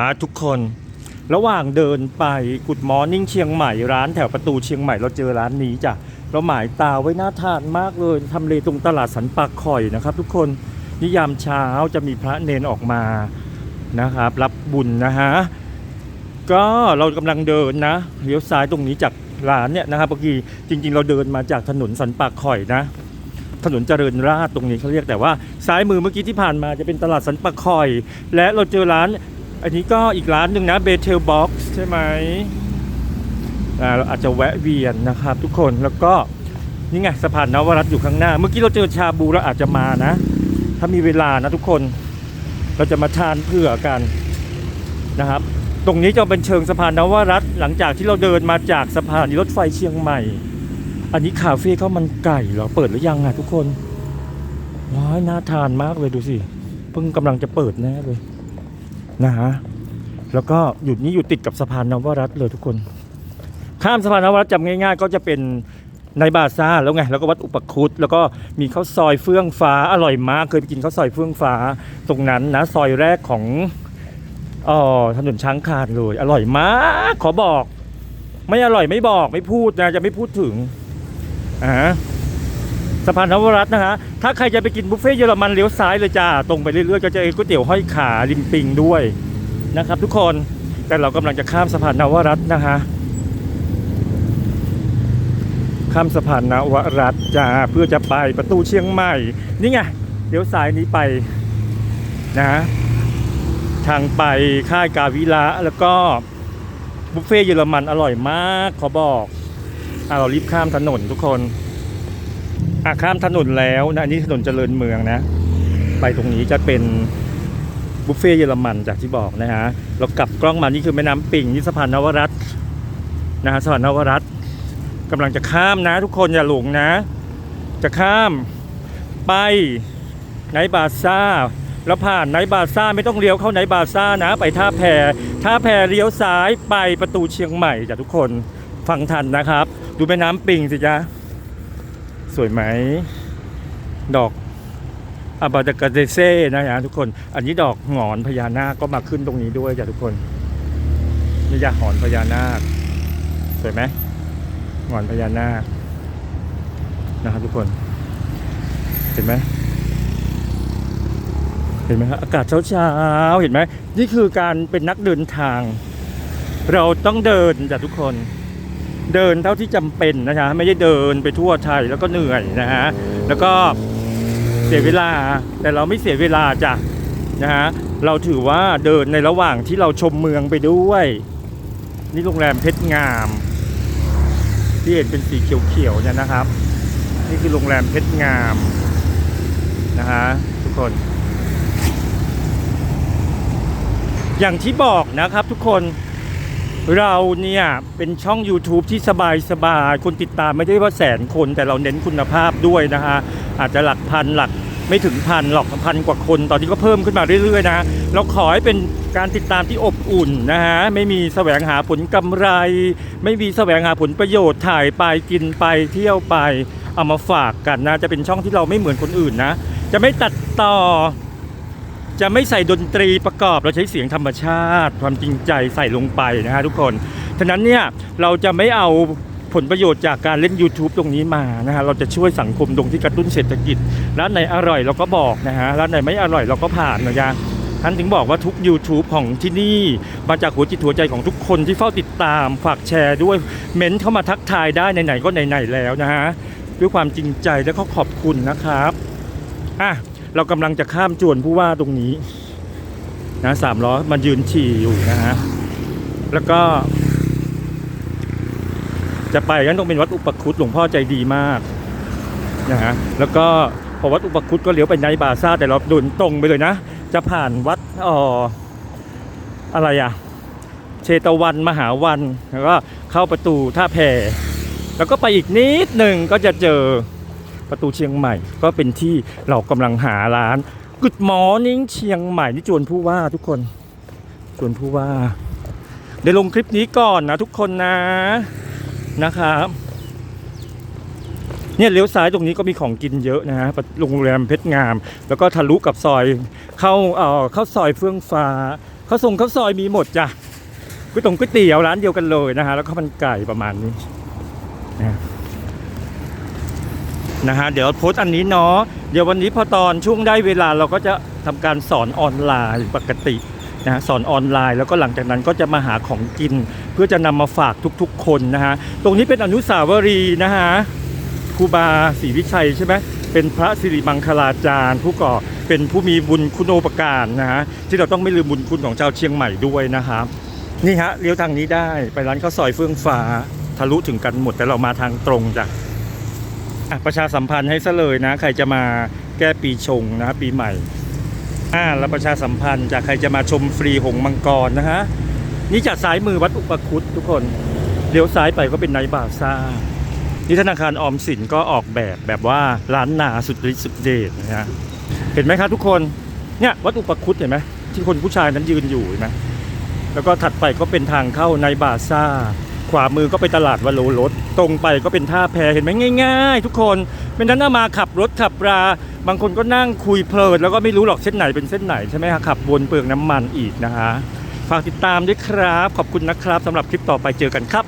อ่าทุกคนระหว่างเดินไปกุดมอร์นิ่งเชียงใหม่ร้านแถวประตูเชียงใหม่เราเจอร้านนี้จ้ะเราหมายตาไว้น่าทานมากเลยทำเลตรงตลาดสันปากข่อยนะครับ ทุกคนนิยามเช้าจะมีพระเนนออกมานะครับ รับบุญนะฮะก็เรากำลังเดินนะเลี้ยวซ้ายตรงนี้จากร้านเนี่ยนะครับเมื่อกี้จริง ๆ เราเดินมาจากถนนสันปากข่อยนะ ถนนเจริญราษฎร์ตรงนี้เขาเรียกแต่ว่าซ้ายมือเมื่อกี้ที่ผ่านมาจะเป็นตลาดสันปะคอย และเราเจอร้าน อันนี้ก็อีกร้านหนึ่งนะเบเทลบ็อกซ์ใช่ไหมเราอาจจะแวะเวียนนะครับทุกคนแล้วก็นี่ไงสะพานนวรัตอยู่ข้างหน้า เมื่อกี้เราเจอชาบูเราอาจจะมานะ ถ้ามีเวลานะทุกคนเราจะมาทานเผื่อกันนะครับ ตรงนี้จะเป็นเชิงสะพานนวรัตหลังจากที่เราเดินมาจากสะพานรถไฟเชียงใหม่ อันนี้คาเฟ่ข้าวมันไก่เหรอเปิดหรือยังอะทุกคนว้ายน่าทานมากเลยดูสิเพิ่งกำลังจะเปิดแน่เลย นะฮะแล้วก็อยู่นี่อยู่ติดกับสะพานนวรัตเลยทุกคน ข้ามสะพานนวรัตจำง่าย ๆ ก็จะเป็นในบาซ่าแล้วไงแล้วก็วัดอุปคุตแล้วก็มีข้าวซอยเฟื่องฟ้าอร่อยมาก เคยไปกินข้าวซอยเฟื่องฟ้าตรงนั้นนะซอยแรกของอ๋อถนนช้างคานเลย อร่อยมาก ขอบอก ไม่อร่อยไม่บอกไม่พูดนะจะไม่พูดถึงอ่า สะพานนวรัตน์นะฮะถ้าใครจะไปกินบุฟเฟ่เยอรมันเลี้ยวซ้ายเลยจ้าตรงไปเรื่อยๆก็จะเจอก๋วยเตี๋ยวห้อยขาริมปิงด้วยนะครับทุกคนแต่เรากำลังจะข้ามสะพานนวรัตน์นะฮะข้ามสะพานนวรัตน์จ้าเพื่อจะไปประตูเชียงใหม่ นี่ไงเลี้ยวซ้ายนี้ไปนะทางไปค่ายกาวิระแล้วก็บุฟเฟ่เยอรมันอร่อยมากขอบอกอะเรารีบข้ามถนนทุกคน อะข้ามถนนแล้วนะอันนี้ถนนเจริญเมืองนะ ไปตรงนี้จะเป็นบุฟเฟ่เยอรมันจากที่บอกนะฮะเรากลับกล้องมานี่คือแม่น้ำปิงนี่สะพานนวรัตน์นะฮะสะพานนวรัตน์กำลังจะข้ามนะ ทุกคนอย่าหลงนะ จะข้ามไปไนบาซ่าแล้วผ่านไนบาซ่าไม่ต้องเลี้ยวเข้าไนบาซ่านะ ไปท่าแพท่าแพเลี้ยวซ้ายไปประตูเชียงใหม่จ้ะทุกคนฟังทันนะครับ ดูแม่น้ำปิงสิจ๊ะ สวยไหม ดอกอาบาดากาเดเซ่นะฮะทุกคน อันนี้ดอกหงอนพญานาคก็มาขึ้นตรงนี้ด้วยจ้ะทุกคนนี่ยาหอนพญานาค สวยไหมหงอนพญานาคนะครับทุกคน เห็นไหมเห็นไหมครับอากาศเช้าๆเห็นไหมนี่คือการเป็นนักเดินทาง เราต้องเดินจ้ะทุกคน เดินเท่าที่จำเป็นนะฮะไม่ได้เดินไปทั่วไทยแล้วก็เหนื่อยนะฮะแล้วก็เสียเวลาแต่เราไม่เสียเวลาจ้ะนะฮะเราถือว่าเดินในระหว่างที่เราชมเมืองไปด้วย นี่โรงแรมเพชรงาม ที่เห็นเป็นสีเขียวๆเนี่ยนะครับ นี่คือโรงแรมเพชรงามนะฮะทุกคน อย่างที่บอกนะครับทุกคน เราเนี่ย เป็นช่อง YouTube ที่สบายสบายๆคนติดตามไม่ได้ว่าแสนคนแต่เราเน้นคุณภาพด้วยนะฮะ อาจจะหลักพันหลักไม่ถึงพันหรอกพันกว่าคน ตอนนี้ก็เพิ่มขึ้นมาเรื่อยๆนะเราขอให้เป็นการติดตามที่อบอุ่นนะฮะ ไม่มีแสวงหาผลกำไร ไม่มีแสวงหาผลประโยชน์ถ่ายไปกินไปเที่ยวไปเอามาฝากกันนะ จะเป็นช่องที่เราไม่เหมือนคนอื่นนะ จะไม่ตัดต่อ จะไม่ใส่ดนตรีประกอบเราใช้เสียงธรรมชาติ ความจริงใจใส่ลงไปนะฮะทุกคนฉะนั้นเนี่ยเราจะไม่เอาผลประโยชน์จากการเล่น YouTube ตรงนี้มานะฮะเราจะช่วยสังคมตรงที่กระตุ้นเศรษฐกิจร้านไหนอร่อยเราก็บอกนะฮะร้านไหนไม่อร่อยเราก็ผ่านนะจ๊ะท่านถึงบอกว่าทุก YouTube ของที่นี่มาจากหัวจิตหัวใจของทุกคนที่เฝ้าติดตามฝากแชร์ด้วยเม้นเข้ามาทักทายได้ไหนๆก็ไหนๆแล้วนะฮะด้วยความจริงใจและก็ขอบคุณนะครับอะ เรากำลังจะข้ามจวนผู้ว่าตรงนี้นะสามล้อมันยืนฉี่อยู่นะฮะแล้วก็ จะไปกันต้องเป็นวัดอุปคุตหลวงพ่อใจดีมากนะฮะแล้วก็พอวัดอุปคุตก็เลี้ยวไปในบาซ่าแต่เราเดินตรงไปเลยนะ จะผ่านวัดอออะไรอะเชตวันมหาวันแล้วก็เข้าประตูท่าแพแล้วก็ไปอีกนิดหนึ่งก็จะเจอ ประตูเชียงใหม่ ก็เป็นที่เรากำลังหาร้าน Good Morning เชียงใหม่นี่จวนผู้ว่าทุกคนจวนผู้ว่าเดี๋ยวลงคลิปนี้ก่อนนะทุกคนนะนะครับเนี่ยเลี้ยวซ้ายตรงนี้ก็มีของกินเยอะนะฮะโรงแรมเพชรงาม แล้วก็ทะลุกับซอยเข้าเอ่อเข้าซอยเฟื่องฟ้าข้าวส่งข้าวซอยมีหมดจ้ะก๋วยตงก๋วยเตี๋ยวร้านเดียวกันเลยนะฮะแล้วก็มันไก่ประมาณนี้นะ นะฮะเดี๋ยวโพสต์อันนี้เนาะเดี๋ยววันนี้พอตอนช่วงได้เวลาเราก็จะทำการสอนออนไลน์ปกตินะฮะสอนออนไลน์แล้วก็หลังจากนั้นก็จะมาหาของกิน เพื่อจะนำมาฝากทุกๆ คนนะฮะตรงนี้เป็นอนุสาวรีย์นะฮะครูบาศรีวิชัยใช่ไหมเป็นพระสิริมังคลาจารย์ ผู้ก่อเป็นผู้มีบุญคุณโอปการนะฮะที่เราต้องไม่ลืมบุญคุณของชาวเชียงใหม่ด้วยนะครับนี่ฮะเลี้ยวทางนี้ได้ไปร้านข้าวซอยเฟื่องฟ้าทะลุถึงกันหมดแต่เรามาทางตรงจ้ะ ประชาสัมพันธ์ให้ซะเลยนะ ใครจะมาแก้ปีชงนะปีใหม่อ่าแล้วประชาสัมพันธ์จากใครจะมาชมฟรีหงมังกรนะฮะนี่จากซ้ายมือวัดอุปคุตทุกคนเลี้ยวซ้ายไปก็เป็นไนท์บาซ่านี่ธนาคารออมสินก็ออกแบบแบบว่าร้านนาสุดฤทธิ์สุดเดชนะฮะเห็นไหมครับทุกคนเนี่ยวัดอุปคุตเห็นไหมที่คนผู้ชายนั้นยืนอยู่เห็นไหมแล้วก็ถัดไปก็เป็นทางเข้าในบาซ่า ขวามือก็เป็นตลาดวโรรถ ตรงไปก็เป็นท่าแพเห็นไหมง่าย ๆ ทุกคนเป็นนั้นมาขับรถขับรา บางคนก็นั่งคุยเพลินแล้วก็ไม่รู้หรอกเส้นไหนเป็นเส้นไหนใช่ไหมฮะขับวนเปลืองน้ำมันอีกนะฮะฝากติดตามด้วยครับ ขอบคุณนะครับสำหรับคลิปต่อไปเจอกันครับ